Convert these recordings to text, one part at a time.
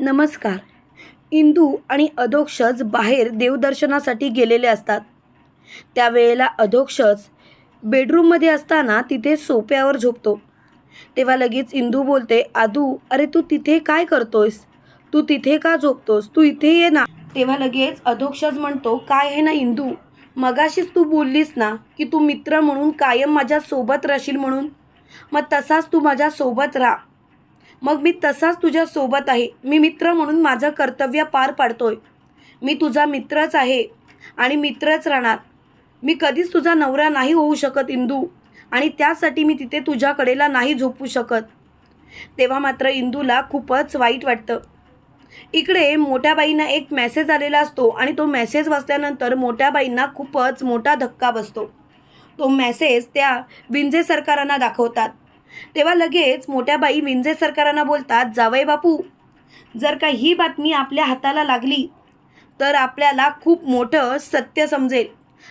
नमस्कार. इंदू आणि अधोक्षज बाहेर देवदर्शनासाठी गेलेले असतात. त्यावेळेला अधोक्षज बेडरूममध्ये असताना तिथे सोप्यावर झोपतो. तेव्हा लगेच इंदू बोलते आदू अरे तू तिथे काय करतोयस? तू तिथे का झोपतोस? तू इथे ये ना. तेव्हा लगेच अधोक्षज म्हणतो काय आहे ना इंदू? मगाशीच तू बोललीस ना की तू मित्र म्हणून कायम माझ्यासोबत राहशील म्हणून? मग तसाच तू माझ्यासोबत राहा. मग मी तसाच तुझ्या सोबत आहे. मी मित्र म्हणून माझं कर्तव्य पार पाडतोय. मी तुझा मित्रच आहे आणि मित्रच राहणार. मी कधीच तुझा नवरा नाही होऊ शकत इंदू. आणि त्यासाठी मी तिथे तुझ्या कडेला नाही झोपू शकत. तेव्हा मात्र इंदूला खूपच वाईट वाटतं. इकडे मोठ्याबाईंना एक मेसेज आलेला असतो आणि तो मेसेज वाचल्यानंतर मोठ्याबाईंना खूपच मोठा धक्का बसतो. तो मेसेज त्या विंजे सरकारांना दाखवतात. तेव्हा लगेच मोठ्या बाई विंजे सरकारांना बोलतात जावई बापू जर का ही बातमी आपल्या हाताला लागली तर आपल्याला खूप मोठं सत्य समजेल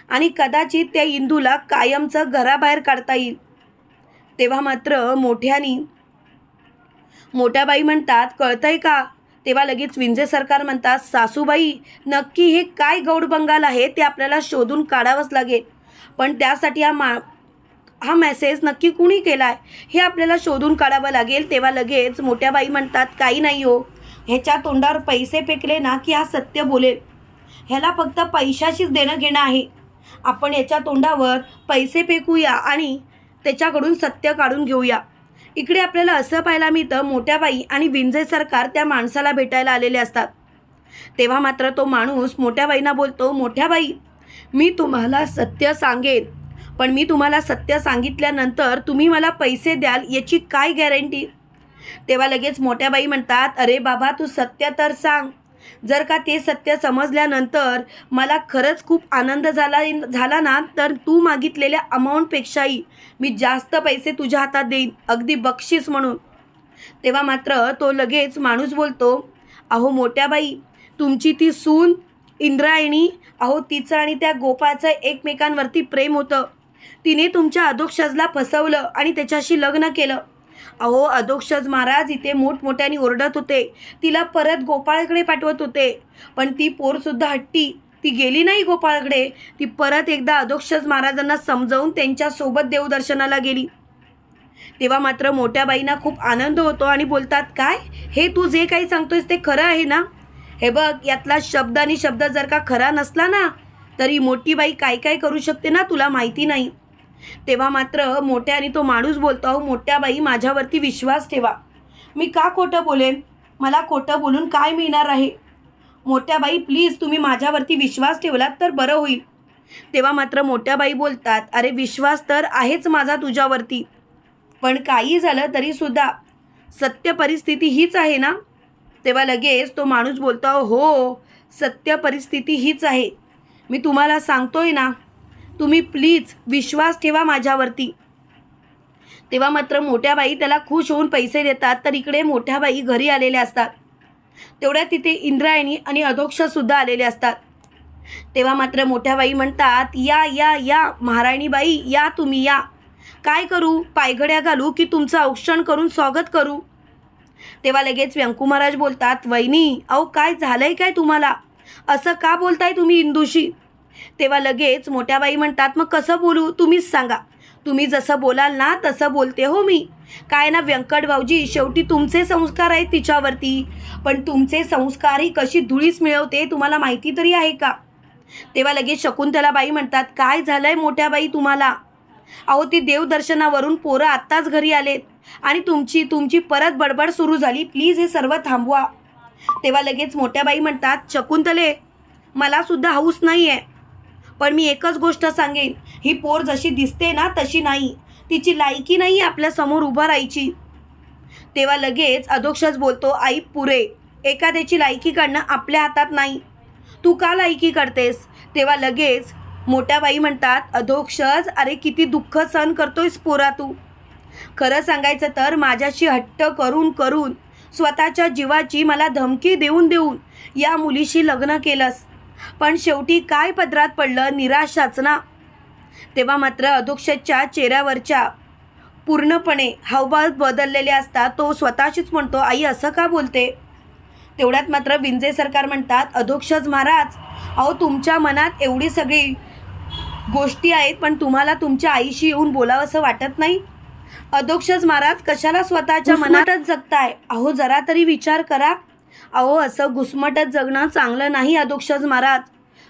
आणि कदाचित त्या इंदूला कायमचं घराबाहेर काढता येईल. तेव्हा मात्र मोठ्यानी मोठ्या बाई म्हणतात कळतंय का? तेव्हा लगेच विंजे सरकार म्हणतात सासूबाई नक्की हे काय गौड बंगाल आहे ते आपल्याला शोधून काढावंच लागेल. पण त्यासाठी हा मा हा मेसेज नक्की कुणी केला आहे हे आपल्याला शोधून काढावं लागेल. तेव्हा लगेच मोठ्या बाई म्हणतात काही नाही हो. ह्याच्या तोंडावर पैसे फेकले ना की हा सत्य बोलेल. ह्याला फक्त पैशाशीच देणं घेणं आहे. आपण याच्या तोंडावर पैसे फेकूया आणि त्याच्याकडून सत्य काढून घेऊया. इकडे आपल्याला असं पाहायला मिळतं मोठ्या बाई आणि विंजय सरकार त्या माणसाला भेटायला आलेले असतात. तेव्हा मात्र तो माणूस मोठ्या बाईंना बोलतो मोठ्या बाई मी तुम्हाला सत्य सांगेन. पण मी तुम्हाला सत्य सांगितल्यानंतर तुम्ही मला पैसे द्याल याची काय गॅरंटी? तेव्हा लगेच मोठ्या बाई म्हणतात अरे बाबा तू सत्य तर सांग. जर का ते सत्य समजल्यानंतर मला खरंच खूप आनंद झाला झाला ना तर तू मागितलेल्या अमाऊंटपेक्षाही मी जास्त पैसे तुझ्या हातात देईन अगदी बक्षीस म्हणून. तेव्हा मात्र तो लगेच माणूस बोलतो अहो मोठ्या बाई तुमची ती सून इंद्रायणी अहो तिचं आणि त्या गोपाचं एकमेकांवरती प्रेम होतं. तिने तुमच्या अधोक्षजला फसवलं आणि त्याच्याशी लग्न केलं. अहो अधोक्षज महाराज इथे मोठमोठ्याने ओरडत होते. तिला परत गोपाळकडे पाठवत होते. पण ती पोरसुद्धा हट्टी. ती गेली नाही गोपाळकडे. ती परत एकदा अधोक्षज महाराजांना समजावून त्यांच्यासोबत देवदर्शनाला गेली. तेव्हा मात्र मोठ्या बाईंना खूप आनंद होतो आणि बोलतात काय? हे तू जे काही सांगतोयस ते खरं आहे ना? हे बघ यातला शब्द आणि शब्द जर का खरा नसला ना तरी मोठी बाई काय काय करू शकते ना तुला माहिती नाही. तेव्हा मात्र मोठ्या आणि तो माणूस बोलतो अहो मोठ्या बाई माझ्यावरती विश्वास ठेवा. मी का खोटं बोलेन? मला खोटं बोलून काय मिळणार आहे? मोठ्या बाई प्लीज तुम्ही माझ्यावरती विश्वास ठेवलात तर बरं होईल. तेव्हा मात्र मोठ्या बाई बोलतात अरे विश्वास तर आहेच माझा तुझ्यावरती. पण काही झालं तरीसुद्धा सत्य परिस्थिती हीच आहे ना? तेव्हा लगेच तो माणूस बोलतो हो सत्य परिस्थिती हीच आहे. मी तुम्हाला सांगतोय ना तुम्ही प्लीज विश्वास ठेवा माझ्यावरती. तेव्हा मात्र मोठ्या बाई त्याला खुश होऊन पैसे देतात तर इकडे मोठ्या बाई घरी आलेल्या असतात. तेवढ्या तिथे इंद्रायणी आणि अधोक्षसुद्धा आलेले असतात. तेव्हा मात्र मोठ्या बाई म्हणतात या या या महाराणीबाई या तुम्ही या. काय करू? पायघड्या घालू की तुमचं औक्षण करून स्वागत करू? तेव्हा लगेच व्यंकू महाराज बोलतात वहिनी अहो काय झालंय काय तुम्हाला? असं का बोलताय तुम्ही इंदूशी? तेव्हा लगेच मोठ्या बाई म्हणतात मग कसं बोलू? तुम्हीच सांगा. तुम्ही जसं बोलाल ना तसं बोलते हो मी. काय ना व्यंकट भाऊजी शेवटी तुमचे संस्कार आहेत तिच्यावरती. पण तुमचे संस्कारही कशी धुळीच मिळवते तुम्हाला माहिती तरी आहे का? तेव्हा लगेच शकुंतला बाई म्हणतात काय झालंय मोठ्या बाई तुम्हाला? अहो ती देवदर्शनावरून पोरं आत्ताच घरी आलेत. आणि तुमची तुमची परत बडबड सुरू झाली. प्लीज हे सर्व थांबवा. तेव्हा लगेच मोठ्या बाई म्हणतात शकुंतले मला सुद्धा हाऊस नाही आहे पण मी एकच गोष्ट सांगेन ही पोर जशी दिसते ना तशी नाही. तिची लायकी नाही आपल्यासमोर उभं राहायची. तेव्हा लगेच अधोक्षच बोलतो आई पुरे एखाद्याची लायकी काढणं आपल्या हातात नाही. तू का लायकी करतेस तेव्हा लगेच मोठ्या बाई म्हणतात अधोक्षज अरे किती दुःख सहन करतोयस पोरा तू. खरं सांगायचं तर माझ्याशी हट्ट करून करून स्वतःच्या जीवाची मला धमकी देऊन देऊन या मुलीशी लग्न केलंस. पण शेवटी काय पदरात पडलं निराशाच ना. तेव्हा मात्र अधोक्षच्या चेहऱ्यावरच्या पूर्णपणे हावभाव बदललेले असतात तो स्वतःशीच म्हणतो आई असं का बोलते? तेवढ्यात मात्र विंजे सरकार म्हणतात अधोक्षज महाराज अहो तुमच्या मनात एवढी सगळी गोष्टी आहेत पण तुम्हाला तुमच्या आईशी येऊन बोलावं असं वाटत नाही? अधोक्षज महाराज कशाला स्वतःच्या मनातच जगताय? अहो जरा तरी विचार करा. अहो असं घुसमटत जगणं चांगलं नाही अधोक्षज महाराज.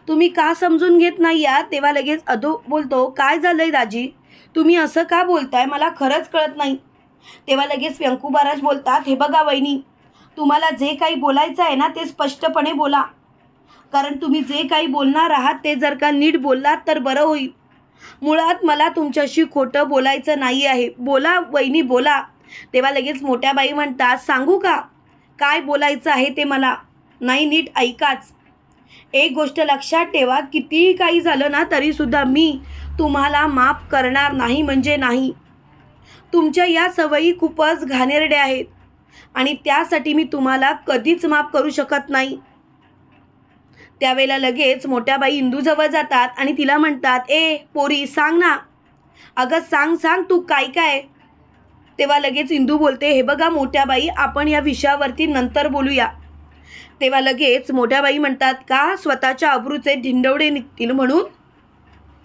तुम्ही का समजून घेत नाही या तेव्हा लगेच अधो बोलतो काय झालंय दाजी? तुम्ही असं का बोलताय? मला खरंच कळत नाही. तेव्हा लगेच व्यंकू महाराज बोलतात हे बघा वहिनी तुम्हाला जे काही बोलायचं आहे ना ते स्पष्टपणे बोला. कारण तुम्ही जे काही बोलणार आहात ते जर का नीट बोललात तर बरं होईल. मुळात मला तुमच्याशी खोटं बोलायचं नाही आहे. बोला वहिनी बोला. तेव्हा लगेच मोठ्या बाई म्हणतात सांगू का? काय बोलायचं आहे ते मला? नाही नीट ऐकाच. एक गोष्ट लक्षात ठेवा कितीही काही झालं ना तरीसुद्धा मी तुम्हाला माफ करणार नाही म्हणजे नाही. तुमच्या या सवयी खूपच घाणेरड्या आहेत. आणि त्यासाठी मी तुम्हाला कधीच माफ करू शकत नाही. त्यावेळेला लगेच मोठ्या बाई इंदूजवळ जातात आणि तिला म्हणतात ए पोरी सांग ना. अगं सांग सांग तू काय काय? तेव्हा लगेच इंदू बोलते हे बघा मोठ्या बाई आपण या विषयावरती नंतर बोलूया. तेव्हा लगेच मोठ्या बाई म्हणतात का स्वतःच्या अब्रूचे ढिंडवडे निघतील म्हणून?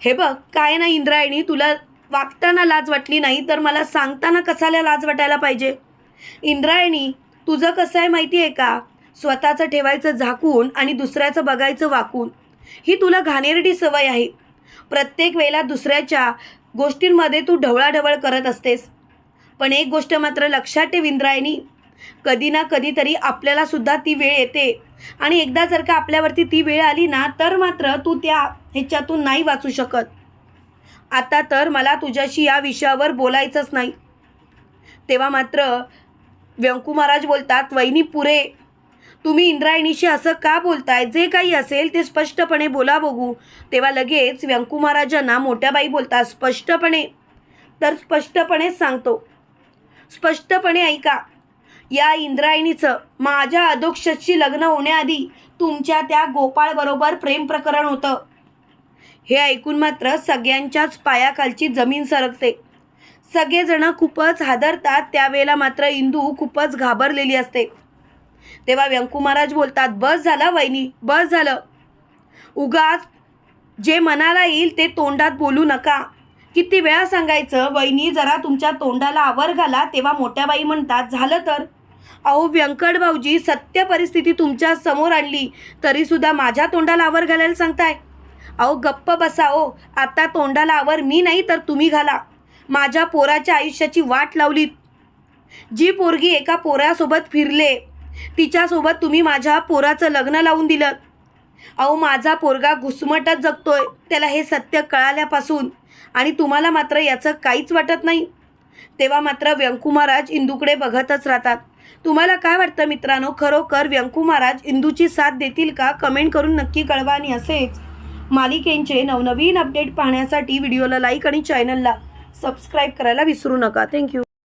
हे बघ काय ना इंद्रायणी तुला वागताना लाज वाटली नाही तर मला सांगताना कसाला लाज वाटायला पाहिजे? इंद्रायणी तुझं कसं आहे माहिती आहे का? स्वतःचं ठेवायचं झाकून आणि दुसऱ्याचं बघायचं वाकून. ही तुला घाणेरडी सवय आहे. प्रत्येक वेळेला दुसऱ्याच्या गोष्टींमध्ये तू ढवळाढवळ करत असतेस. पण एक गोष्ट मात्र लक्षात ठेव इंद्रायणी. कधी ना कधीतरी आपल्यालासुद्धा ती वेळ येते. आणि एकदा जर का आपल्यावरती ती वेळ आली ना तर मात्र तू त्या ह्याच्यातून नाही वाचू शकत. आता तर मला तुझ्याशी या विषयावर बोलायचंच नाही. तेव्हा मात्र व्यंकू महाराज बोलतात वहिनी पुरे तुम्ही इंद्रायणीशी असं का बोलताय? जे काही असेल ते स्पष्टपणे बोला बघू. तेव्हा लगेच व्यंकू महाराजांना बोलतात स्पष्टपणे. तर स्पष्टपणेच सांगतो. स्पष्टपणे ऐका या इंद्रायणीचं माझ्या अधोक्षशी लग्न होण्याआधी तुमच्या त्या गोपाळबरोबर प्रेम प्रकरण होतं. हे ऐकून मात्र सगळ्यांच्याच पायाखालची जमीन सरकते. सगळेजणं खूपच हादरतात त्यावेळेला मात्र इंदू खूपच घाबरलेली असते. तेव्हा व्यंकू महाराज बोलतात बस झालं वहिनी बस झालं. उगाच जे मनाला येईल ते तोंडात बोलू नका. किती वेळा सांगायचं वहिनी जरा तुमच्या तोंडाला आवर घाला. तेव्हा मोठ्या बाई म्हणतात झालं तर. अहो व्यंकट भाऊजी सत्य परिस्थिती तुमच्यासमोर आणली तरीसुद्धा माझ्या तोंडाला आवर घालायला सांगताय. अहो गप्प बसा ओ आता तोंडाला आवर मी नाही तर तुम्ही घाला. माझ्या पोराच्या आयुष्याची वाट लावलीत. जी पोरगी एका पोरासोबत फिरले तिच्यासोबत तुम्ही माझ्या पोराचं लग्न लावून दिलं. अहो माझा पोरगा घुसमटत जगतोय. त्याला हे सत्य कळाल्यापासून. आणि तुम्हाला मात्र याचं काहीच वाटत नाही. तेव्हा मात्र व्यंकू महाराज इंदूकडे बघतच राहतात. तुम्हाला काय वाटतं मित्रांनो? खरोखर व्यंकू महाराज इंदूची साथ देतील का? कमेंट करून नक्की कळवा आणि असेच मालिकेंचे नवनवीन अपडेट पाहण्यासाठी व्हिडिओला लाईक आणि चॅनलला सबस्क्राईब करायला विसरू नका. थँक्यू.